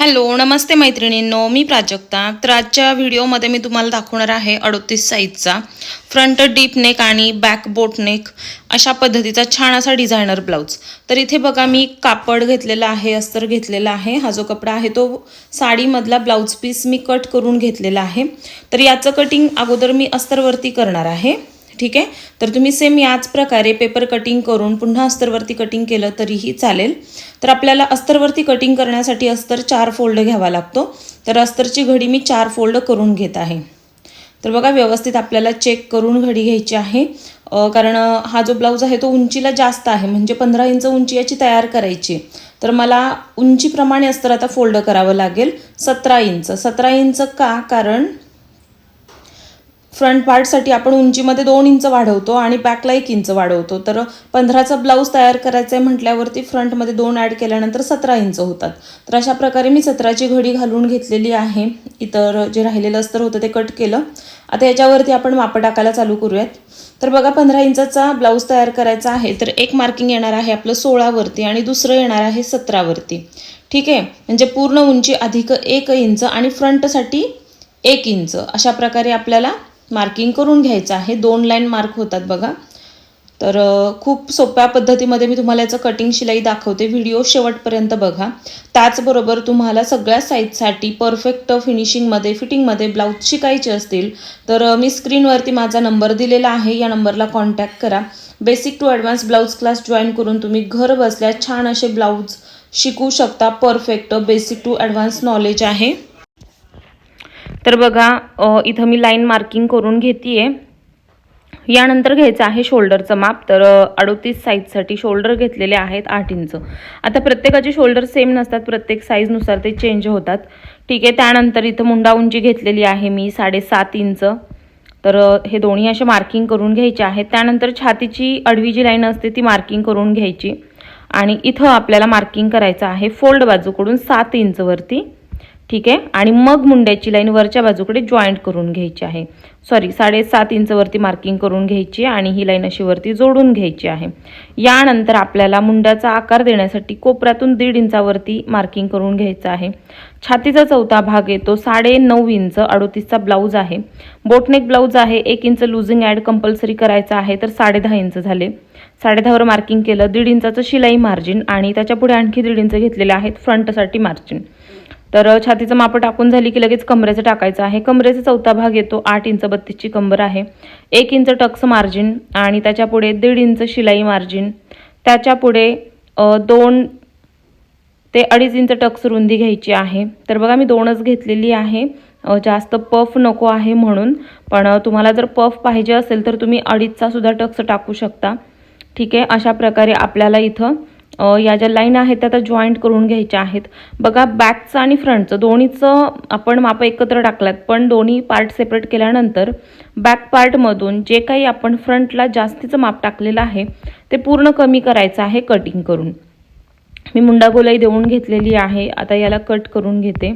Hello नमस्ते मैत्रिणींनो मी प्राजक्ता. तर आजच्या व्हिडिओमध्ये मी तुम्हाला दाखवणार आहे अडोतीस साईजचा फ्रंट डीप नेक आणि बॅक बोट नेक अशा पद्धतीचा छान असा डिझायनर ब्लाऊज. तर इथे बघा मी कापड घेतलेला आहे अस्तर घेतलेला आहे. हा जो कपडा आहे तो साडीमधला ब्लाऊज पीस मी कट करून घेतलेला आहे. तर याचं कटिंग अगोदर मी अस्तरवरती करणार आहे. ठीक आहे? तर तुम्ही सेम याच प्रकारे पेपर कटिंग करून पुन्हा अस्तरवरती कटिंग केलं तरीही चालेल. तर आपल्याला अस्तरवरती कटिंग करण्यासाठी अस्तर चार फोल्ड घ्यावा लागतो. तर अस्तरची घडी मी चार फोल्ड करून घेत आहे. तर बघा व्यवस्थित आपल्याला चेक करून घडी घ्यायची आहे. कारण हा जो ब्लाऊज आहे तो उंचीला जास्त आहे. म्हणजे पंधरा इंच उंची याची तयार करायची. तर मला उंचीप्रमाणे अस्तर आता फोल्ड करावं लागेल. सतरा इंच. सतरा इंच का? कारण फ्रंट पार्टसाठी आपण उंचीमध्ये दोन इंच वाढवतो आणि बॅकला एक इंच वाढवतो. तर पंधराचा ब्लाऊज तयार करायचा आहे म्हटल्यावरती फ्रंटमध्ये दोन ॲड केल्यानंतर सतरा इंच होतात. तर अशा प्रकारे मी सतराची घडी घालून घेतलेली आहे. इतर जे राहिलेलं अस्तर होतं ते कट केलं. आता याच्यावरती आपण मापं टाकायला चालू करूयात. तर बघा पंधरा इंचाचा ब्लाऊज तयार करायचा आहे. तर एक मार्किंग येणार आहे आपलं सोळावरती आणि दुसरं येणार आहे सतरावरती. ठीक आहे? म्हणजे पूर्ण उंची अधिक एक इंच आणि फ्रंटसाठी एक इंच. अशा प्रकारे आपल्याला मार्किंग करून घ्यायचं आहे. दोन लाईन मार्क होतात बघा. तर खूप सोप्या पद्धतीमध्ये मी तुम्हाला याचं कटिंग शिलाई दाखवते. व्हिडिओ शेवटपर्यंत बघा. त्याचबरोबर तुम्हाला सगळ्या साईजसाठी परफेक्ट फिनिशिंगमध्ये फिटिंगमध्ये ब्लाऊज शिकायचे असतील तर मी स्क्रीनवरती माझा नंबर दिलेला आहे. या नंबरला कॉन्टॅक्ट करा. Basic to advance blouse class join करून तुम्ही घर बसल्या छान असे ब्लाऊज शिकू शकता. Perfect basic to advance knowledge आहे. तर बघा इथं मी लाईन मार्किंग करून घेते यानंतर घ्यायचं आहे शोल्डरचं माप. तर अडोतीस साईजसाठी शोल्डर घेतलेले आहेत आठ इंच आता प्रत्येकाचे शोल्डर सेम नसतात प्रत्येक साईजनुसार ते चेंज होतात. ठीक आहे त्यानंतर इथं मुंडा उंची घेतलेली आहे मी साडेसात इंच तर हे दोन्ही असे मार्किंग करून घ्यायचे आहेत. त्यानंतर छातीची अडवी जी लाईन असते ती मार्किंग करून घ्यायची. आणि इथं आपल्याला मार्किंग करायचं आहे फोल्ड बाजूकडून सात इंचवरती ठीक आहे? आणि मग मुंड्याची लाईन वरच्या बाजूकडे जॉईंट करून घ्यायची आहे. सॉरी साडेसात इंचवरती मार्किंग करून घ्यायची आणि ही लाईन अशी वरती जोडून घ्यायची आहे. यानंतर आपल्याला मुंड्याचा आकार देण्यासाठी कोपऱ्यातून दीड इंचावरती मार्किंग करून घ्यायचं आहे. छातीचा चौथा भाग येतो साडे नऊ इंच अडोतीसचा ब्लाऊज आहे. बोटनेक ब्लाऊज आहे एक इंच लुझिंग ॲड कंपल्सरी करायचं आहे तर साडेदहा इंच झाले. साडेदहावर मार्किंग केलं दीड इंचाचं शिलाई मार्जिन आणि त्याच्या पुढे आणखी दीड इंच घेतलेले आहेत फ्रंटसाठी मार्जिन तर छातीचं माप टाकून झाली की लगेच कमरेचं टाकायचं आहे. कमरेचा चौथा भाग येतो आठ इंच बत्तीसची कंबर आहे. एक इंच टक्स मार्जिन आणि त्याच्या पुढे दीड इंच शिलाई मार्जिन. त्याच्या पुढे दोन ते अडीच इंच टक्स रुंदी घ्यायची आहे. तर बघा मी दोनच घेतलेली आहे. जास्त पफ नको आहे म्हणून. पण तुम्हाला जर पफ पाहिजे असेल तर तुम्ही अडीचचा सुद्धा टक्स टाकू शकता. ठीक आहे? अशा प्रकारे आपल्याला इथं या ज्या लाईन आहेत त्या आता जॉईंट करून घ्यायच्या आहेत. बघा बॅकचं आणि फ्रंटचं दोन्हीचं आपण माप एकत्र टाकल्यात पण दोन्ही पार्ट सेपरेट केल्यानंतर बॅक पार्टमधून जे काही आपण फ्रंटला जास्तीचं माप टाकलेलं आहे ते पूर्ण कमी करायचं आहे कटिंग करून. मी मुंडा गोलाई देऊन घेतलेली आहे आता याला कट करून घेते.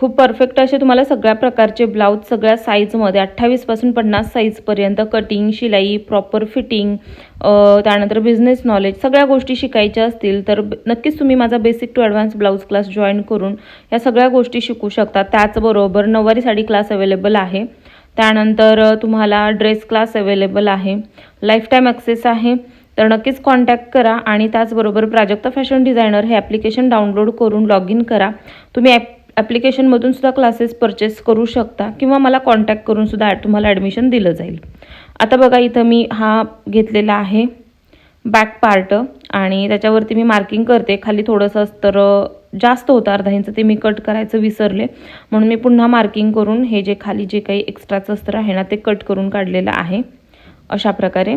खूप परफेक्ट असे तुम्हाला सगळ्या प्रकारचे ब्लाऊज सगळ्या साईजमध्ये अठ्ठावीसपासून पन्नास साईजपर्यंत कटिंग शिलाई प्रॉपर फिटिंग त्यानंतर बिझनेस नॉलेज सगळ्या गोष्टी शिकायच्या असतील तर नक्कीच तुम्ही माझा basic to advance blouse class join करून या सगळ्या गोष्टी शिकू शकता. त्याचबरोबर नऊवारी साडी क्लास अवेलेबल आहे. त्यानंतर तुम्हाला ड्रेस क्लास अवेलेबल आहे. लाईफटाईम ॲक्सेस आहे. तर नक्कीच कॉन्टॅक्ट करा आणि त्याचबरोबर प्राजक्ता फॅशन डिझायनर हे ॲप्लिकेशन डाउनलोड करून लॉग इन करा. तुम्ही ॲप ॲप्लिकेशनमधून सुद्धा क्लासेस परचेस करू शकता किंवा मला कॉन्टॅक्ट करून सुद्धा ॲड- तुम्हाला ॲडमिशन दिलं जाईल. आता बघा इथं मी हा घेतलेला आहे बॅक पार्ट आणि त्याच्यावरती मी मार्किंग करते. खाली थोडंसं अस्तर जास्त होतं अर्धा इंच ते मी कट करायचं विसरले. म्हणून मी पुन्हा मार्किंग करून हे जे खाली जे काही एक्स्ट्राचं अस्तर आहे ना ते कट करून काढलेलं आहे. अशा प्रकारे.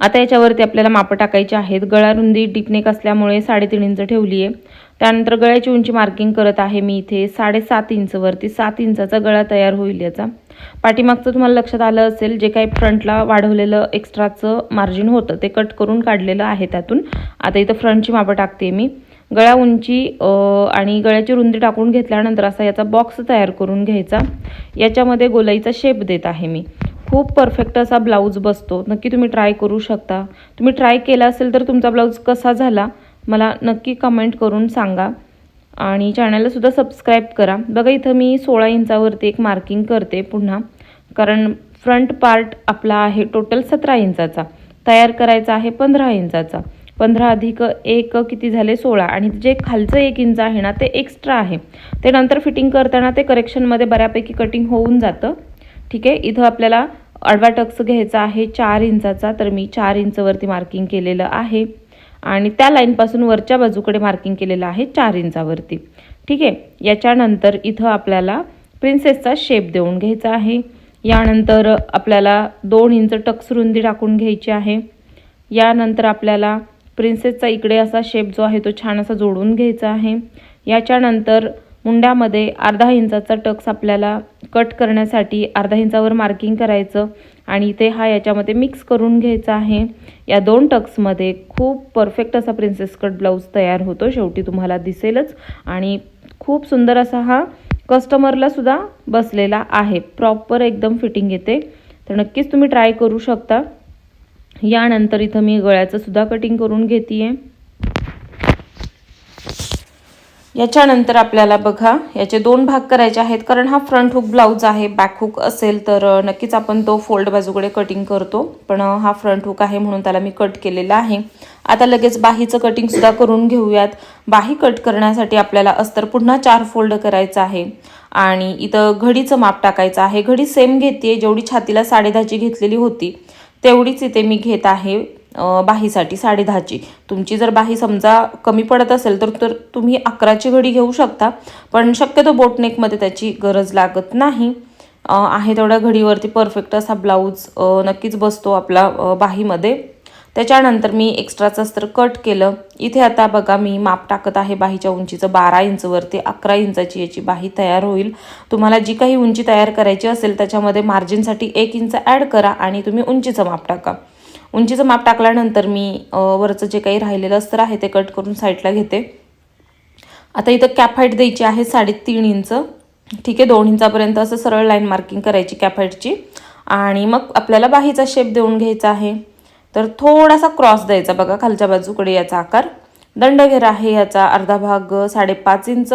आता याच्यावरती आपल्याला मापं टाकायची आहेत. गळा रुंदी डिपनेक असल्यामुळे साडेतीन इंच ठेवली आहे त्यानंतर गळ्याची उंची मार्किंग करत आहे मी इथे. साडेसात इंचवरती सात इंचाचा गळा तयार होईल याचा. पाठीमागचं तुम्हाला लक्षात आलं असेल जे काही फ्रंटला वाढवलेलं एक्स्ट्राचं मार्जिन होतं ते कट करून काढलेलं आहे त्यातून. आता इथं फ्रंटची मापं टाकते मी. गळ्या उंची आणि गळ्याची रुंदी टाकून घेतल्यानंतर असा याचा बॉक्स तयार करून घ्यायचा. याच्यामध्ये गोलाईचा शेप देत आहे मी. खूप परफेक्ट असा ब्लाऊज बसतो. नक्की तुम्ही ट्राय करू शकता. तुम्ही ट्राय केला असेल तर तुमचा ब्लाऊज कसा झाला? मला नक्की कमेंट करून सांगा. आणि चॅनलसुद्धा सबस्क्राईब करा. बघा इथं मी सोळा इंचावरती एक मार्किंग करते पुन्हा. कारण फ्रंट पार्ट आपला आहे टोटल सतरा इंचाचा. तयार करायचा आहे पंधरा इंचाचा. पंधरा अधिक एक किती झाले? सोळा. आणि जे खालचं एक इंच आहे ना ते एक्स्ट्रा आहे. ते नंतर फिटिंग करताना ते करेक्शनमध्ये बऱ्यापैकी कटिंग होऊन जातं. ठीक आहे? इथं आपल्याला आडवा टक्स घ्यायचा आहे चार इंचाचा. तर मी चार इंचवरती मार्किंग केलेलं आहे. आणि त्या लाईनपासून वरच्या बाजूकडे मार्किंग केलेलं आहे चार इंचावरती. ठीक आहे? याच्यानंतर इथं आपल्याला प्रिन्सेसचा शेप देऊन घ्यायचा आहे. यानंतर आपल्याला दोन इंच टक्स रुंदी टाकून घ्यायची आहे. यानंतर आपल्याला प्रिन्सेसचा इकडे असा शेप जो आहे तो छान असा जोडून घ्यायचा आहे. याच्यानंतर मुंड्यामध्ये अर्धा इंचाचा टक्स आपल्याला कट करण्यासाठी अर्धा इंचावर मार्किंग करायचं आणि ते हा याच्यामध्ये मिक्स करून घ्यायचा आहे. या दोन टक्समध्ये खूप परफेक्ट असा प्रिन्सेस कट ब्लाऊज तयार होतो. शेवटी तुम्हाला दिसेलच आणि खूप सुंदर असा हा कस्टमरला सुद्धा बसलेला आहे. प्रॉपर एकदम फिटिंग येते. तर नक्कीच तुम्ही ट्राय करू शकता. यानंतर इथं मी गळ्याचं सुद्धा कटिंग करून घेते आहे याच्यानंतर आपल्याला बघा याचे दोन भाग करायचे आहेत. कारण हा फ्रंट हुक ब्लाऊज आहे बॅक हुक असेल तर नक्कीच आपण तो फोल्ड बाजूकडे कटिंग करतो. पण हा फ्रंट हुक आहे म्हणून त्याला मी कट केलेला आहे. आता लगेच बाहीचं कटिंग सुद्धा करून घेऊयात. बाही कट करण्यासाठी आपल्याला अस्तर पुन्हा चार फोल्ड करायचं आहे. आणि इथं घडीचं माप टाकायचं आहे. घडी सेम घेते जेवढी छातीला साडेदहाची घेतलेली होती तेवढीच इथे मी घेत आहे. बाहीसाठी साडेदहाची. तुमची जर बाही समजा कमी पडत असेल तर तर तुम्ही अकराची घडी घेऊ शकता. पण शक्यतो बोटनेकमध्ये त्याची गरज लागत नाही. आहे तेवढ्या घडीवरती परफेक्ट असा ब्लाऊज नक्कीच बसतो आपला बाहीमध्ये. त्याच्यानंतर मी एक्स्ट्राचं अस्तर कट केलं. इथे आता बघा मी माप टाकत आहे बाहीच्या उंचीचं. बारा इंचवरती अकरा इंचाची याची बाही तयार होईल. तुम्हाला जी काही उंची तयार करायची असेल त्याच्यामध्ये मार्जिनसाठी एक इंच ॲड करा आणि तुम्ही उंचीचं माप टाका. उंचीचं माप टाकल्यानंतर मी वरचं जे काही राहिलेलं अस्तर आहे ते कट करून साईडला घेते. आता इथं कॅप हाईट द्यायची आहे साडेतीन इंच. ठीक आहे दोन इंचापर्यंत असं सरळ लाईन मार्किंग करायची कॅप हाईटची आणि मग आपल्याला बाहीचा शेप देऊन घ्यायचा आहे. तर थोडासा क्रॉस द्यायचा बघा खालच्या बाजूकडे याचा आकार. दंडघेरा आहे याचा अर्धा भाग साडेपाच इंच.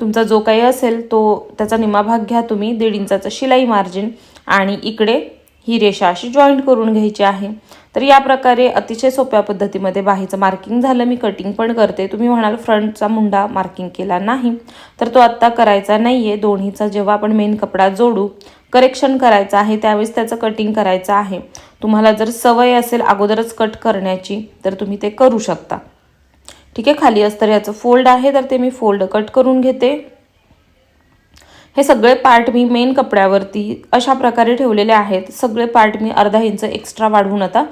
तुमचा जो काही असेल तो त्याचा निमा भाग घ्या तुम्ही दीड इंचाचं शिलाई मार्जिन आणि इकडे ही रेषा अशी जॉईंट करून घ्यायची आहे. तर या प्रकारे अतिशय सोप्या पद्धतीमध्ये बाहीचं मार्किंग झालं. मी कटिंग पण करते. तुम्ही म्हणाल फ्रंटचा मुंडा मार्किंग केला नाही. तर तो आत्ता करायचा नाही आहे दोन्हीचा जेव्हा आपण मेन कपडा जोडू करेक्शन करायचं आहे त्यावेळेस त्याचं कटिंग करायचं आहे. तुम्हाला जर सवय असेल अगोदरच कट करण्याची तर तुम्ही ते करू शकता. ठीक आहे? खाली असतं याचं फोल्ड आहे तर ते मी फोल्ड कट करून घेते. हे सगळे पार्ट मी मेन कपड्यावरती अशा प्रकारे ठेवलेले आहेत. सगळे पार्ट मी अर्धा इंच एक्स्ट्रा वाढवून आता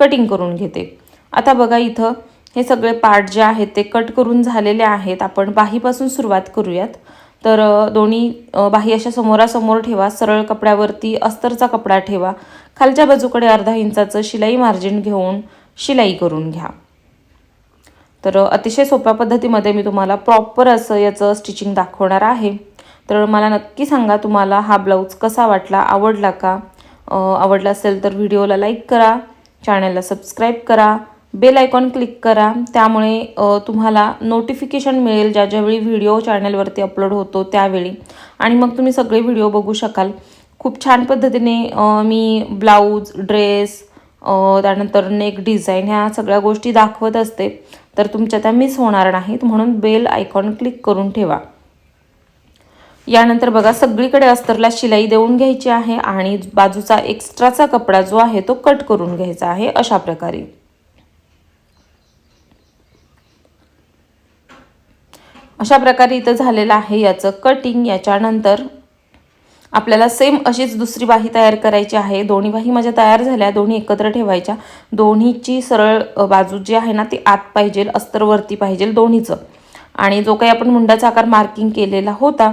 कटिंग करून घेते. आता बघा इथं हे सगळे पार्ट जे आहेत ते कट करून झालेले आहेत. आपण बाहीपासून सुरुवात करूयात. तर दोन्ही बाही अशा समोरासमोर ठेवा. सरळ कपड्यावरती अस्तरचा कपडा ठेवा. खालच्या बाजूकडे अर्धा इंचाचं शिलाई मार्जिन घेऊन शिलाई करून घ्या. तर अतिशय सोप्या पद्धतीमध्ये मी तुम्हाला प्रॉपर असं याचं स्टिचिंग दाखवणार आहे. तर मला नक्की सांगा तुम्हाला हा ब्लाऊज कसा वाटला? आवडला का? आवडला असेल तर व्हिडिओला लाईक करा चॅनलला सबस्क्राईब करा बेल आयकॉन क्लिक करा. त्यामुळे तुम्हाला नोटिफिकेशन मिळेल ज्या ज्यावेळी व्हिडिओ चॅनलवरती अपलोड होतो त्यावेळी. आणि मग तुम्ही सगळे व्हिडिओ बघू शकाल. खूप छान पद्धतीने मी ब्लाऊज ड्रेस त्यानंतर नेक डिझाईन ह्या सगळ्या गोष्टी दाखवत असते. तर तुमच्या त्या मिस होणार नाहीत म्हणून बेल आयकॉन क्लिक करून ठेवा. यानंतर बघा सगळीकडे अस्तरला शिलाई देऊन घ्यायची आहे आणि बाजूचा एक्स्ट्राचा कपडा जो आहे तो कट करून घ्यायचा आहे अशा प्रकारे. अशा प्रकारे इथं झालेलं आहे याचं कटिंग याच्यानंतर आपल्याला सेम अशीच दुसरी बाही तयार करायची आहे. दोन्ही बाही माझ्या तयार झाल्या. दोन्ही एकत्र ठेवायच्या. दोन्हीची सरळ बाजू जी आहे ना ती आत पाहिजे अस्तरवरती पाहिजे दोन्हीचं. आणि जो काही आपण मुंडाचा आकार मार्किंग केलेला होता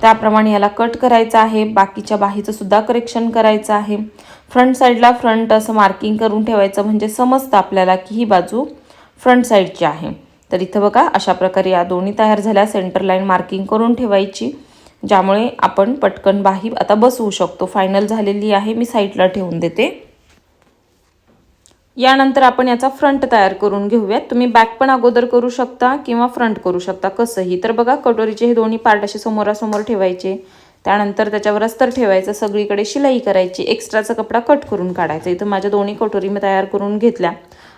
त्याप्रमाणे याला कट करायचा आहे. बाकीच्या बाहीचं सुद्धा करेक्शन करायचं आहे. फ्रंट साईडला फ्रंट असं मार्किंग करून ठेवायचं म्हणजे समजतं आपल्याला की ही बाजू फ्रंट साईडची आहे. तर इथं बघा अशा प्रकारे या दोन्ही तयार झाल्या. सेंटर लाईन मार्किंग करून ठेवायची ज्यामुळे आपण पटकन बाही आता बसवू शकतो. फायनल झालेली आहे. मी साईडला ठेवून देते. यानंतर आपण याचा फ्रंट तयार करून घेऊयात. तुम्ही बॅक पण अगोदर करू शकता किंवा फ्रंट करू शकता कसंही. तर बघा कटोरीचे हे दोन्ही पार्ट असे समोरासमोर ठेवायचे. त्यानंतर त्याच्यावर अस्तर ठेवायचं सगळीकडे शिलाई करायची एक्स्ट्राचा कपडा कट करून काढायचा. इथं माझ्या दोन्ही कटोरी मी तयार करून घेतल्या.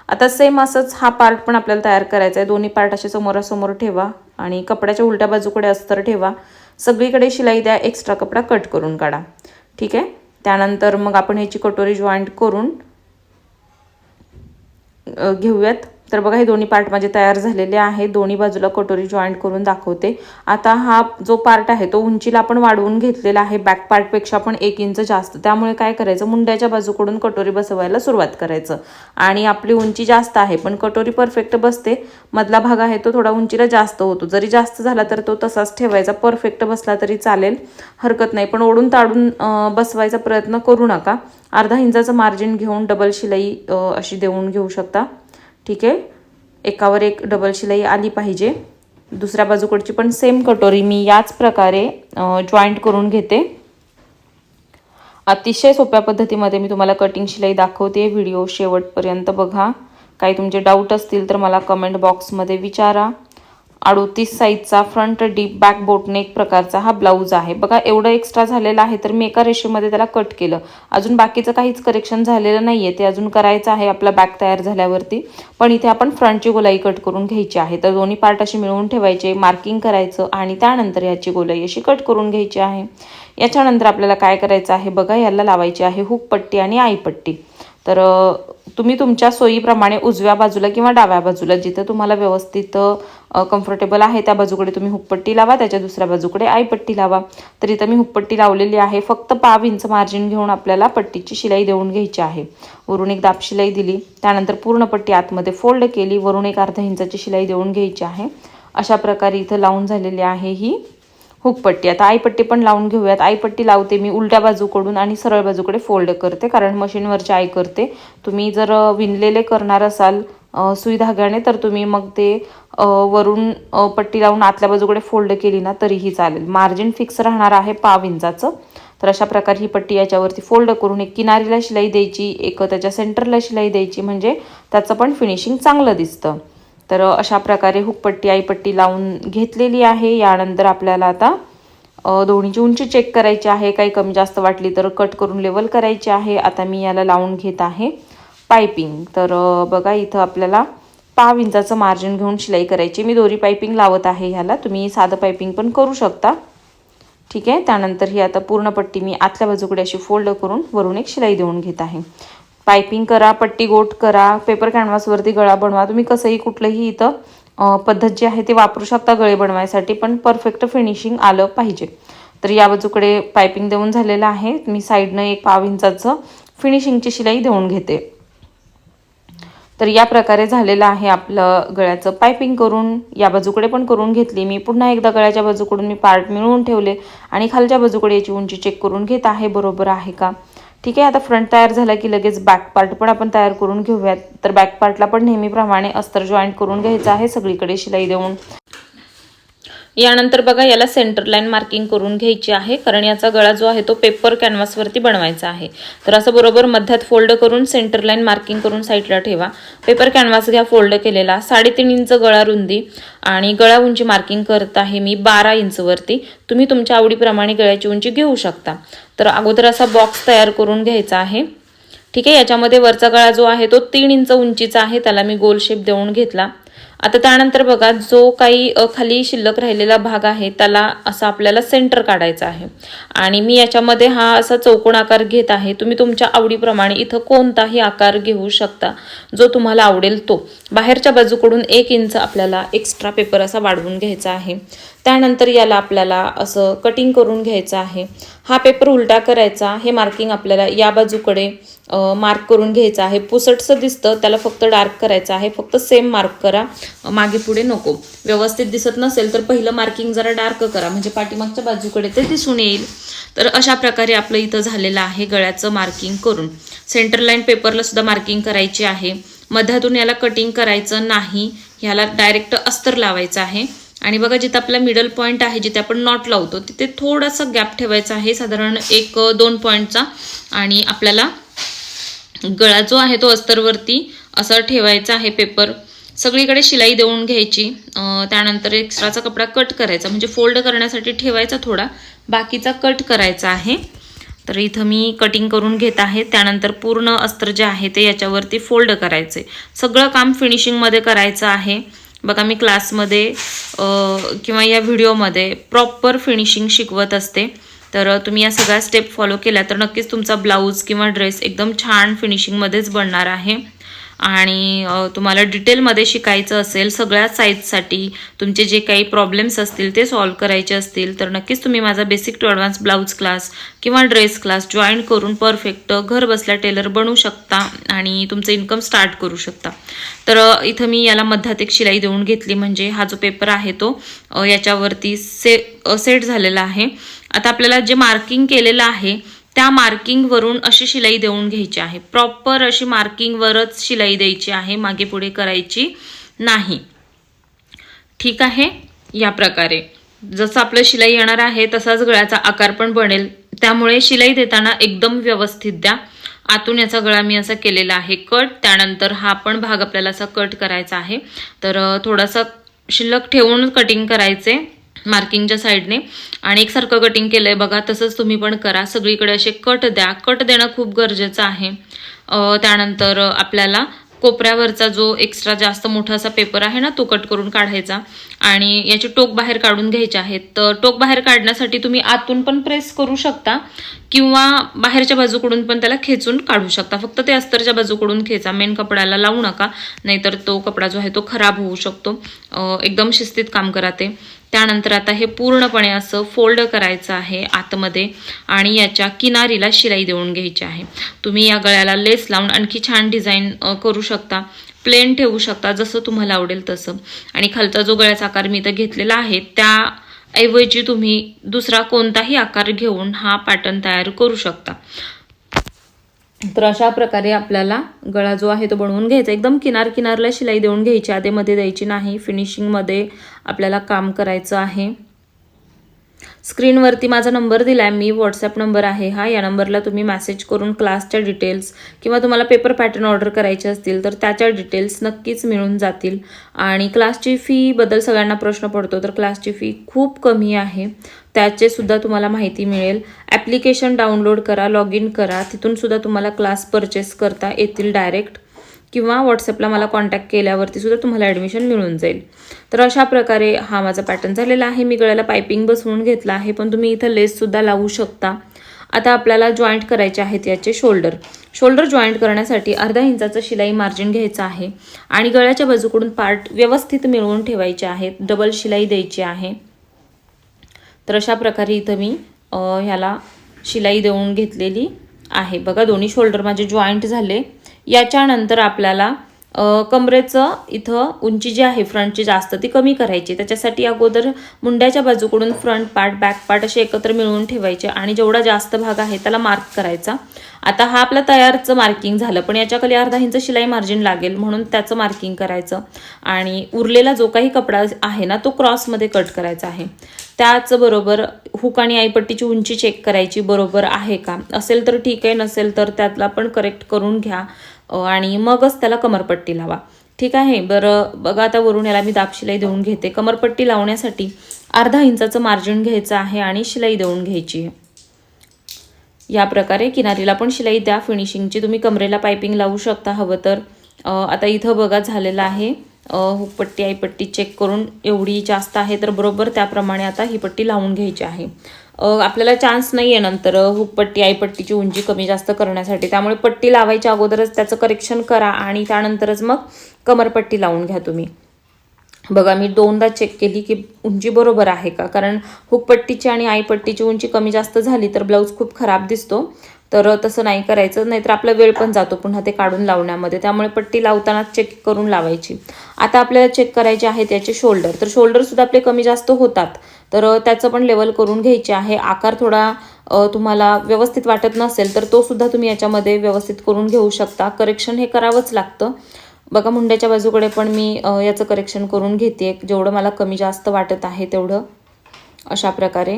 आता सेम असंच हा पार्ट पण आपल्याला तयार करायचा आहे. दोन्ही पार्ट असे समोरासमोर ठेवा आणि कपड्याच्या उलट्या बाजूकडे अस्तर ठेवा. सगळीकडे शिलाई द्या एक्स्ट्रा कपडा कट करून काढा. ठीक आहे? त्यानंतर मग आपण ह्याची कटोरी जॉईंट करून घेऊयात. तर बघा हे दोन्ही पार्ट माझे तयार झालेले आहे दोन्ही बाजूला कटोरी जॉईंट करून दाखवते. आता हा जो पार्ट आहे तो उंचीला आपण वाढवून घेतलेला आहे. बॅक पार्टपेक्षा पण एक इंच जास्त. त्यामुळे काय करायचं? मुंड्याच्या बाजूकडून कटोरी बसवायला सुरुवात करायचं. आणि आपली उंची जास्त आहे पण कटोरी परफेक्ट बसते. मधला भाग आहे तो थोडा उंचीला जास्त होतो. जरी जास्त झाला तर तो तसाच ठेवायचा. परफेक्ट बसला तरी चालेल. हरकत नाही. पण ओढून ताडून बसवायचा प्रयत्न करू नका. अर्धा इंचाचं मार्जिन घेऊन डबल शिलाई अशी देऊन घेऊ शकता. ठीक आहे? एकावर एक डबल शिलाई आली पाहिजे. दुसऱ्या बाजूकडची पण सेम कटोरी मी याच प्रकारे जॉईंट करून घेते. अतिशय सोप्या पद्धतीमध्ये मी तुम्हाला कटिंग शिलाई दाखवते. व्हिडिओ शेवटपर्यंत बघा. काही तुमचे डाऊट असतील तर मला कमेंट बॉक्समध्ये विचारा. अडोतीस साईजचा फ्रंट डीप बॅक बोटनेक प्रकारचा हा ब्लाऊज आहे. बघा एवढं एक्स्ट्रा झालेलं आहे तर मी एका रेषेमध्ये त्याला कट केलं. अजून बाकीचं काहीच करेक्शन झालेलं नाही आहे ते अजून करायचं आहे आपला बॅक तयार झाल्यावरती. पण इथे आपण फ्रंटची गोलाई कट करून घ्यायची आहे. तर दोन्ही पार्ट अशी मिळवून ठेवायचे मार्किंग करायचं आणि त्यानंतर याची गोलाई अशी कट करून घ्यायची आहे. याच्यानंतर आपल्याला काय करायचं आहे? बघा याला लावायची आहे हुक पट्टी आणि आईपट्टी तर तुम्ही तुमच्या सोयीप्रमाणे उजव्या बाजूला किंवा डाव्या बाजूला जिथं तुम्हाला व्यवस्थित कम्फर्टेबल आहे त्या बाजूकडे तुम्ही हुपपट्टी लावा त्याच्या दुसऱ्या बाजूकडे आईपट्टी लावा. तर इथं मी हुप्पट्टी लावलेली आहे. फक्त पाव इंच मार्जिन घेऊन आपल्याला पट्टीची शिलाई देऊन घ्यायची आहे. वरून एक दाब शिलाई दिली त्यानंतर पूर्ण पट्टी आतमध्ये फोल्ड केली वरून एक अर्धा इंचाची शिलाई देऊन घ्यायची आहे. अशा प्रकारे इथं लावून झालेली आहे ही हुकपट्टी. आता आईपट्टी पण लावून घेऊयात. आईपट्टी लावते मी उलट्या बाजूकडून आणि सरळ बाजूकडे फोल्ड करते कारण मशीनवरची आई करते. तुम्ही जर विणलेले करणार असाल सुई धाग्याने तर तुम्ही मग ते वरून पट्टी लावून आतल्या बाजूकडे फोल्ड केली ना तरीही चालेल. मार्जिन फिक्स राहणार आहे पाव इंचाचं. तर अशा प्रकारे ही पट्टी याच्यावरती फोल्ड करून एक किनारीला शिलाई द्यायची एक त्याच्या सेंटरला शिलाई द्यायची म्हणजे त्याचं पण फिनिशिंग चांगलं दिसतं. तर अशा प्रकारे हुकपट्टी आईपट्टी लावून घेतलेली आहे. यानंतर आपल्याला आता दोन्हीची उंची चेक करायची आहे. काही कमी जास्त वाटली तर कट करून लेवल करायची आहे. आता मी याला लावून घेत आहे पायपिंग तर बघा इथं आपल्याला पाव इंचाचं मार्जिन घेऊन शिलाई करायची मी दोरी पायपिंग लावत आहे ह्याला. तुम्ही साधं पायपिंग पण करू शकता. ठीक आहे? त्यानंतर ही आता पूर्ण पट्टी मी आतल्या बाजूकडे अशी फोल्ड करून वरून एक शिलाई देऊन घेत आहे. पायपिंग करा पट्टी गोट करा पेपर कॅनव्हासवरती गळा बनवा. तुम्ही कसंही कुठलंही इथं पद्धत जी आहे ती वापरू शकता गळे बनवायसाठी पण परफेक्ट फिनिशिंग आलं पाहिजे. तर या बाजूकडे पायपिंग देऊन झालेलं आहे. मी साईडनं एक पाव इंचाचं फिनिशिंगची शिलाई देऊन घेते. तर या प्रकारे झालेलं आहे आपलं गळ्याचं पायपिंग करून. या बाजूकडे पण करून घेतली. मी पुन्हा एकदा गळ्याच्या बाजूकडून मी पार्ट मिळवून ठेवले आणि खालच्या बाजूकडे याची उंची चेक करून घेत आहे. बरोबर आहे का? ठीक आहे आता फ्रंट तयार झाला की लगेच बॅक पार्ट पण आपण तयार करून घेऊयात. तर बॅक पार्टला पण नेहमीप्रमाणे अस्तर जॉईंट करून घ्यायचं आहे सगळीकडे शिलाई देऊन. यानंतर बघा याला सेंटर लाईन मार्किंग करून घ्यायची आहे. कारण याचा गळा जो आहे तो पेपर कॅनव्हासवरती बनवायचा आहे. तर असं बरोबर मध्यात फोल्ड करून सेंटर लाईन मार्किंग करून साईडला ठेवा. पेपर कॅनव्हास घ्या फोल्ड केलेला. साडेतीन इंच गळा रुंदी आणि गळा उंची मार्किंग करत आहे मी बारा इंचवरती तुम्ही तुमच्या आवडीप्रमाणे गळ्याची उंची घेऊ शकता. तर अगोदर असा बॉक्स तयार करून घ्यायचा आहे. ठीक आहे याच्यामध्ये वरचा गळा जो आहे तो तीन इंच उंचीचा आहे. त्याला मी गोल शेप देऊन घेतला. आता त्यानंतर बघा जो काही खाली शिल्लक राहिलेला भाग आहे त्याला असा आपल्याला सेंटर काढायचा आहे. आणि मी याच्यामध्ये हा असा चौकोन आकार घेत आहे. तुम्ही तुमच्या आवडीप्रमाणे इथं कोणताही आकार घेऊ शकता जो तुम्हाला आवडेल तो. बाहेरच्या बाजूकडून एक इंच आपल्याला एक्स्ट्रा पेपर असा वाढवून घ्यायचा आहे. त्यानंतर याला आपल्याला असं कटिंग करून घ्यायचं आहे. हा पेपर उलटा करायचा हे मार्किंग आपल्याला या बाजूकडे मार्क करून घ्यायचं आहे. पुसटचं दिसतं त्याला फक्त डार्क करायचं आहे. फक्त सेम मार्क करा. मागे पुढे नको. व्यवस्थित दिसत नसेल तर पहिलं मार्किंग जरा डार्क करा. म्हणजे पाठीमागच्या बाजूकडे ते दिसून येईल. तर अशा प्रकारे आपलं इथं झालेलं आहे गळ्याचं मार्किंग करून. सेंटर लाईन पेपरला सुद्धा मार्किंग करायची आहे. मध्यातून याला कटिंग करायचं नाही. ह्याला डायरेक्ट अस्तर लावायचं आहे. आणि बघा जिथं आपला मिडल पॉईंट आहे जिथे आपण नॉट लावतो तिथे थोडासा गॅप ठेवायचा आहे. साधारण एक दोन पॉईंटचा आणि आपल्याला गळा जो आहे तो अस्तरवरती असा ठेवायचा आहे पेपर सगळीकडे शिलाई देऊन घ्यायची. त्यानंतर एक्स्ट्राचा कपडा कट करायचा. म्हणजे फोल्ड करण्यासाठी ठेवायचा थोडा. बाकीचा कट करायचा आहे. तर इथं मी कटिंग करून घेत आहे. त्यानंतर पूर्ण अस्त्र जे आहे ते याच्यावरती फोल्ड करायचे. सगळं काम फिनिशिंगमध्ये करायचं आहे. बघा मी क्लासमध्ये किंवा या व्हिडिओमध्ये प्रॉपर फिनिशिंग शिकवत असते. तर तुम्ही या सगळ्या स्टेप फॉलो केल्या तर नक्कीच तुमचा ब्लाऊज किंवा ड्रेस एकदम छान फिनिशिंगमध्येच बनणार आहे. आणि तुम्हाला डिटेलमध्ये शिकायचं असेल सगळ्या साईजसाठी तुमचे जे काही प्रॉब्लेम्स असतील ते सॉल्व करायचे असतील तर नक्कीच तुम्ही माझा basic to advance blouse class किंवा ड्रेस क्लास जॉईन करून परफेक्ट घर बसल्या टेलर बनू शकता आणि तुमचं इन्कम स्टार्ट करू शकता. तर इथं मी याला मध्यात एक शिलाई देऊन घेतली म्हणजे हा जो पेपर आहे तो याच्यावरती से सेट झालेला आहे. आता आपल्याला जे मार्किंग केलेलं आहे त्या मार्किंगवरून अशी शिलाई देऊन घ्यायची आहे. प्रॉपर अशी मार्किंगवरच शिलाई द्यायची आहे मागे पुढे करायची नाही. ठीक आहे? या प्रकारे. जसं आपलं शिलाई येणार आहे तसाच गळ्याचा आकार पण बनेल. त्यामुळे शिलाई देताना एकदम व्यवस्थित द्या. आतून याचा गळा मी असा केलेला आहे कट. त्यानंतर हा पण भाग आपल्याला असा कट करायचा आहे. तर थोडासा शिल्लक ठेवून कटिंग करायचे. मार्किंगच्या साईडने. आणि एकसारखं कटिंग केलं आहे बघा तसंच तुम्ही पण करा. सगळीकडे असे कट द्या. कट देणं खूप गरजेचं आहे. त्यानंतर आपल्याला कोपऱ्यावरचा जो एक्स्ट्रा जास्त मोठा असा पेपर आहे ना तो कट करून काढायचा. आणि याचे टोक बाहेर काढून घ्यायचे आहेत. तर टोक बाहेर काढण्यासाठी तुम्ही आतून पण प्रेस करू शकता. किंवा बाहेरच्या बाजूकडून पण त्याला खेचून काढू शकता. फक्त ते अस्तरच्या बाजूकडून खेचा. मेन कपड्याला लावू नका नाहीतर तो कपडा जो आहे तो खराब होऊ शकतो. एकदम शिस्तीत काम करा ते. त्यानंतर आता हे पूर्णपणे असं फोल्ड करायचं आहे आतमध्ये आणि याच्या किनारीला शिलाई देऊन घ्यायची आहे. तुम्ही या गळ्याला लेस लावून आणखी छान डिझाईन करू शकता. प्लेन ठेवू शकता जसं तुम्हाला आवडेल तसं. आणि खालचा जो गळ्याचा आकार मी इथं घेतलेला आहे त्या ऐवजी तुम्ही दुसरा कोणताही आकार घेऊन हा पॅटर्न तयार करू शकता. तर अशा प्रकारे आपल्याला गळा जो आहे तो बनवून घ्यायचा. एकदम किनार किनारला शिलाई देऊन घ्यायची. आधेमध्ये द्यायची नाही. फिनिशिंगमध्ये आपल्याला काम करायचं आहे. स्क्रीनवरती माझा नंबर दिला आहे मी व्हॉट्सॲप नंबर आहे हा या नंबरला तुम्ही मॅसेज करून क्लासच्या डिटेल्स किंवा तुम्हाला पेपर पॅटर्न ऑर्डर करायचे असतील तर त्याच्या डिटेल्स नक्कीच मिळून जातील. आणि क्लासची फीबद्दल सगळ्यांना प्रश्न पडतो तर क्लासची फी खूप कमी आहे. त्याचे सुद्धा तुम्हाला माहिती मिळेल. ॲप्लिकेशन डाउनलोड करा लॉग इन करा तिथून सुद्धा तुम्हाला क्लास परचेस करता येतील डायरेक्ट किंवा व्हॉट्सअपला मला कॉन्टॅक्ट केल्यावरती सुद्धा तुम्हाला ॲडमिशन मिळून जाईल. तर अशा प्रकारे हा माझा पॅटर्न झालेला आहे. मी गळ्याला पायपिंग बसवून घेतला आहे पण तुम्ही इथं लेससुद्धा लावू शकता. आता आपल्याला जॉईंट करायचे आहेत याचे शोल्डर शोल्डर जॉईंट करण्यासाठी अर्धा इंचाचं शिलाई मार्जिन घ्यायचं आहे आणि गळ्याच्या बाजूकडून पार्ट व्यवस्थित मिळवून ठेवायचे आहेत. डबल शिलाई द्यायची आहे. तर अशा प्रकारे इथं मी ह्याला शिलाई देऊन घेतलेली आहे. बघा दोन्ही शोल्डर माझे जॉईंट झाले. याच्यानंतर आपल्याला कमरेचं इथं उंची जी आहे फ्रंटची जास्त ती कमी करायची. त्याच्यासाठी अगोदर मुंड्याच्या बाजूकडून फ्रंट पार्ट बॅक पार्ट असे एकत्र मिळवून ठेवायचे आणि जेवढा जास्त भाग आहे त्याला मार्क करायचा. आता हा आपला तयारचं मार्किंग झालं पण याच्याखाली अर्धा इंच शिलाई मार्जिन लागेल म्हणून त्याचं मार्किंग करायचं. आणि उरलेला जो काही कपडा आहे ना तो क्रॉसमध्ये कट करायचा आहे. त्याचबरोबर हुक आणि आईपट्टीची उंची चेक करायची बरोबर आहे का? असेल तर ठीक आहे नसेल तर त्यातला पण करेक्ट करून घ्या. आणि मगच त्याला कमरपट्टी लावा. ठीक आहे? बरं बघा आता वरून याला मी दाब शिलाई देऊन घेते. कमरपट्टी लावण्यासाठी अर्धा इंचाचं मार्जिन घ्यायचं आहे आणि शिलाई देऊन घ्यायची आहे. या प्रकारे किनारीला पण शिलाई द्या. फिनिशिंगची तुम्ही कमरेला पायपिंग लावू शकता. हवं तर आता इथं बघा झालेलं आहे. हुकपट्टी आईपट्टी चेक करून एवढी जास्त आहे तर बरोबर त्याप्रमाणे आता ही पट्टी लावून घ्यायची आहे. आपल्याला चान्स नाही आहे नंतर हुकपट्टी आईपट्टीची उंची कमी जास्त करण्यासाठी. त्यामुळे पट्टी लावायच्या अगोदरच त्याचं करेक्शन करा आणि त्यानंतरच मग कमरपट्टी लावून घ्या तुम्ही. बघा मी दोनदा चेक केली की उंची बरोबर आहे का? कारण हुकपट्टीची आणि आईपट्टीची उंची कमी जास्त झाली तर ब्लाऊज खूप खराब दिसतो. तर तसं नाही करायचं नाहीतर आपला वेळ पण जातो पुन्हा ते काढून लावण्यामध्ये. त्यामुळे पट्टी लावताना चेक करून लावायची. आता आपल्याला चेक करायचे आहेत याचे शोल्डर तर शोल्डरसुद्धा आपले कमी जास्त होतात. तर त्याचं पण लेवल करून घ्यायचे आहे. आकार थोडा तुम्हाला व्यवस्थित वाटत नसेल तर तो सुद्धा तुम्ही याच्यामध्ये व्यवस्थित करून घेऊ शकता. करेक्शन हे करावंच लागतं. बघा मुंड्याच्या बाजूकडे पण मी याचं करेक्शन करून घेते. जेवढं मला कमी जास्त वाटत आहे तेवढं अशा प्रकारे.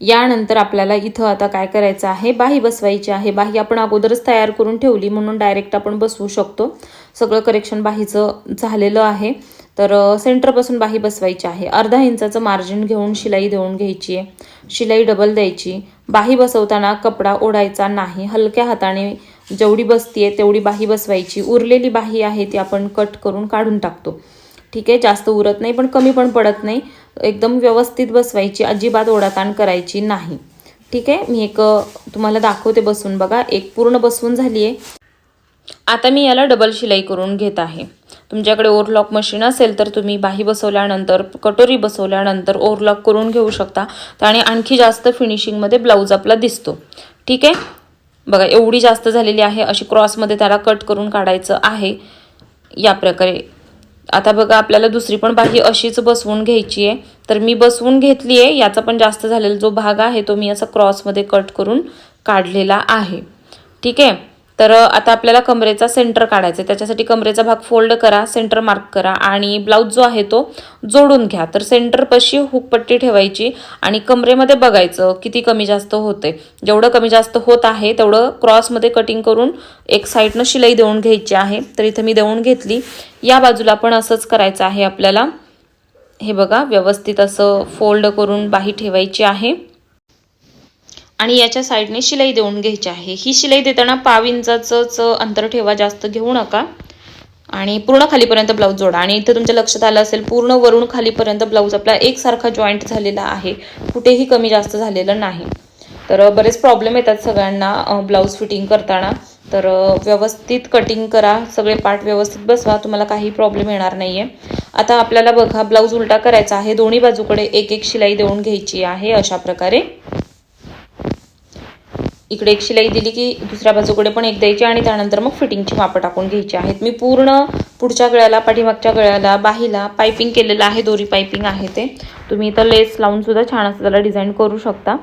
यानंतर आपल्याला इथं आता काय करायचं आहे? बाही बसवायची आहे. बाही आपण अगोदरच तयार करून ठेवली म्हणून डायरेक्ट आपण बसवू शकतो. सगळं करेक्शन बाहीचं झालेलं आहे. तर सेंटरपासून बाही बसवायची आहे. अर्धा इंचाचं मार्जिन घेऊन शिलाई देऊन घ्यायची आहे. शिलाई डबल द्यायची. बाही बसवताना कपडा ओढायचा नाही. हलक्या हाताने जेवढी बसतीये तेवढी बाही बसवायची. उरलेली बाही आहे ती आपण कट करून काढून टाकतो. ठीक आहे? जास्त उरत नाही पण कमी पण पडत नाही. एकदम व्यवस्थित बसवायची अजिबात ओढाताण करायची नाही. ठीक आहे? मी एक तुम्हाला दाखवते बसून बघा. एक पूर्ण बसवून झाली आहे आता मी याला डबल शिलाई करून घेत आहे. तुमच्याकडे ओव्हरलॉक मशीन असेल तर तुम्ही बाही बसवल्यानंतर कटोरी बसवल्यानंतर ओव्हरलॉक करून घेऊ शकता. आणि आणखी जास्त फिनिशिंगमध्ये ब्लाऊज आपला दिसतो. ठीक आहे? बघा एवढी जास्त झालेली आहे. अशी क्रॉसमध्ये त्याला कट करून काढायचं आहे. या प्रकारे आता बघा आपल्याला दुसरी पण भाजी अशीच बसवून घ्यायची आहे. तर मी बसवून घेतली आहे याचा पण जास्त झालेला जो भाग आहे तो मी असा क्रॉसमध्ये कट करून काढलेला आहे. ठीक आहे? तर आता आपल्याला कमरेचा सेंटर काढायचा आहे. त्याच्यासाठी कमरेचा भाग फोल्ड करा सेंटर मार्क करा आणि ब्लाऊज जो आहे तो जोडून घ्या. तर सेंटरपाशी हुकपट्टी ठेवायची आणि कमरेमध्ये बघायचं किती कमी जास्त होते जेवढं कमी जास्त होत आहे तेवढं क्रॉसमध्ये कटिंग करून एक साईडनं शिलाई देऊन घ्यायची आहे. तर इथं मी देऊन घेतली. या बाजूला पण असंच करायचं आहे आपल्याला. हे बघा व्यवस्थित असं फोल्ड करून बाही ठेवायची आहे. आणि याच्या साईडने शिलाई देऊन घ्यायची आहे. ही शिलाई देताना पाव इंचाचंच अंतर ठेवा जास्त घेऊ नका. आणि पूर्ण खालीपर्यंत ब्लाऊज जोडा. आणि इथं तुमच्या लक्षात आलं असेल पूर्ण वरून खालीपर्यंत ब्लाऊज आपला एकसारखा जॉईंट झालेला आहे. कुठेही कमी जास्त झालेलं नाही. तर बरेच प्रॉब्लेम येतात सगळ्यांना ब्लाऊज फिटिंग करताना. तर व्यवस्थित कटिंग करा. सगळे पार्ट व्यवस्थित बसवा. तुम्हाला काही प्रॉब्लेम येणार नाही आहे आता आपल्याला बघा ब्लाऊज उलटा करायचा आहे. दोन्ही बाजूकडे एक एक शिलाई देऊन घ्यायची आहे अशा प्रकारे. इकडे एक शिलाई दिली की दुसऱ्या बाजूकडे पण एक द्यायची आणि त्यानंतर मग फिटिंगची मापं टाकून घ्यायची आहेत. मी पूर्ण पुढच्या गळ्याला पाठीमागच्या गळ्याला बाहीला पायपिंग केलेलं आहे दोरी पायपिंग आहे ते. तुम्ही इथं लेस लावूनसुद्धा छान असं त्याला डिझाईन करू शकता.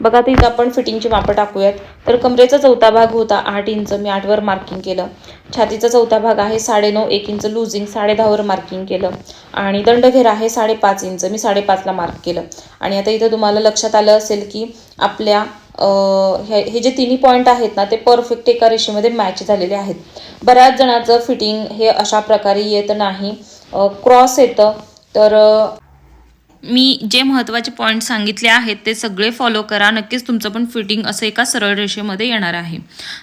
बघा तिथं इथं आपण फिटिंगची मापं टाकूयात. तर कमरेचा चौथा भाग होता आठ इंच मी आठवर मार्किंग केलं. छातीचा चौथा भाग आहे साडेनऊ एक इंच लुझिंग साडे दहावर मार्किंग केलं. आणि दंडघेर आहे साडेपाच इंच मी साडेपाचला मार्क केलं. आणि आता इथं तुम्हाला लक्षात आलं असेल की आपल्या हे हे जे तिन्ही पॉईंट आहेत ना ते परफेक्ट एका रेषेमध्ये मॅच झालेले आहेत. बऱ्याच जणाचं फिटिंग हे अशा प्रकारे येत नाही. क्रॉस येतं तर मी जे महत्त्वाचे पॉईंट सांगितले आहेत ते सगळे फॉलो करा. नक्कीच तुमचं पण फिटिंग असं एका सरळ रेषेमध्ये येणार आहे.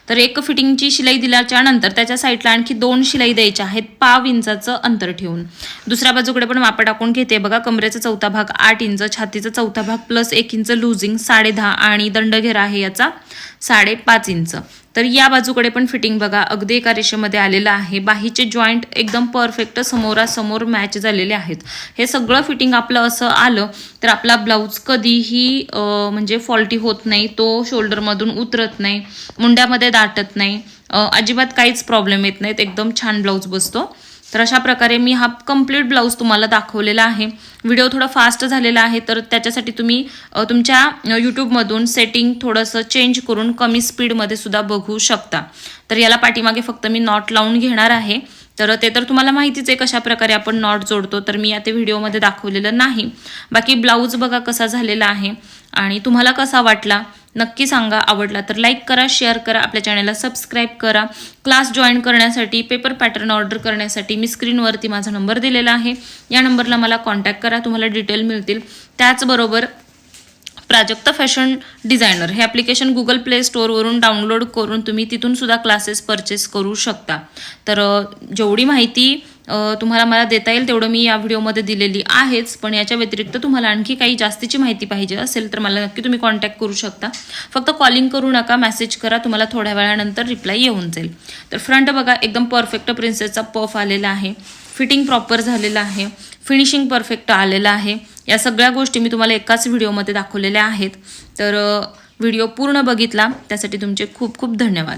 तर एक फिटिंगची शिलाई दिल्याच्या नंतर त्याच्या साईडला आणखी दोन शिलाई द्यायच्या आहेत पाव इंचाचं अंतर ठेवून. दुसऱ्या बाजूकडे पण मापं टाकून घेते. बघा कमरेचा चौथा भाग आठ इंच छातीचा चौथा भाग प्लस एक इंच लुझिंग साडे दहा आणि दंडघेरा आहे याचा. साडेपाच इंच. तर या बाजूकडे पण फिटिंग बघा अगदी एका रेषेमध्ये आलेलं आहे. बाहीचे जॉईंट एकदम परफेक्ट समोरासमोर मॅच झालेले आहेत. हे सगळं फिटिंग आपलं असं आलं तर आपला ब्लाऊज कधीही म्हणजे फॉल्टी होत नाही. तो शोल्डरमधून उतरत नाही मुंड्यामध्ये दाटत नाही. अजिबात काहीच प्रॉब्लेम येत नाहीत. एकदम छान ब्लाऊज बसतो. तर अशा प्रकारे मी हा कंप्लीट ब्लाऊज तुम्हाला दाखवलेला आहे. व्हिडिओ थोडा फास्ट झालेला आहे तर त्याच्यासाठी तुम्ही तुमच्या यूट्यूबमधून सेटिंग थोडंसं चेंज करून कमी स्पीडमध्ये सुद्धा बघू शकता. तर याला पाठीमागे फक्त मी नॉट लावून घेणार आहे. तर ते तर तुम्हाला माहितीच आहे कशा प्रकारे आपण नॉट जोडतो तर मी या ते व्हिडिओमध्ये दाखवलेलं नाही. बाकी ब्लाऊज बघा कसा झालेला आहे. आणि तुम्हाला कसा वाटला नक्की सांगा. आवडला तर लाईक करा शेअर करा आपल्या चॅनलला सबस्क्राईब करा. क्लास जॉईन करण्यासाठी पेपर पॅटर्न ऑर्डर करण्यासाठी मी स्क्रीनवरती माझा नंबर दिलेला आहे. या नंबरला मला कॉन्टॅक्ट करा तुम्हाला डिटेल मिळतील. त्याचबरोबर प्राजक्ता फॅशन डिझायनर. हे ॲप्लिकेशन गुगल प्ले स्टोअरवरून डाउनलोड करून तुम्ही तिथून सुद्धा क्लासेस परचेस करू शकता. तर जेवढी माहिती तुम्हाला मला देता येईल तेवढं मी या व्हिडिओमध्ये दिलेली आहेच. पण याच्या व्यतिरिक्त तुम्हाला आणखी काही जास्तीची माहिती पाहिजे असेल तर मला नक्की तुम्ही कॉन्टॅक्ट करू शकता. फक्त कॉलिंग करू नका मेसेज करा तुम्हाला थोड्या वेळानंतर रिप्लाय येऊन जाईल. तर फ्रंट बघा एकदम परफेक्ट प्रिन्सेसचा पफ आलेला आहे. फिटिंग प्रॉपर झालेलं आहे. फिनिशिंग परफेक्ट आलेलं आहे. या सगळ्या गोष्टी मी तुम्हाला एकाच व्हिडिओमध्ये दाखवलेल्या आहेत. तर व्हिडिओ पूर्ण बघितला. त्यासाठी तुमचे खूप खूप धन्यवाद.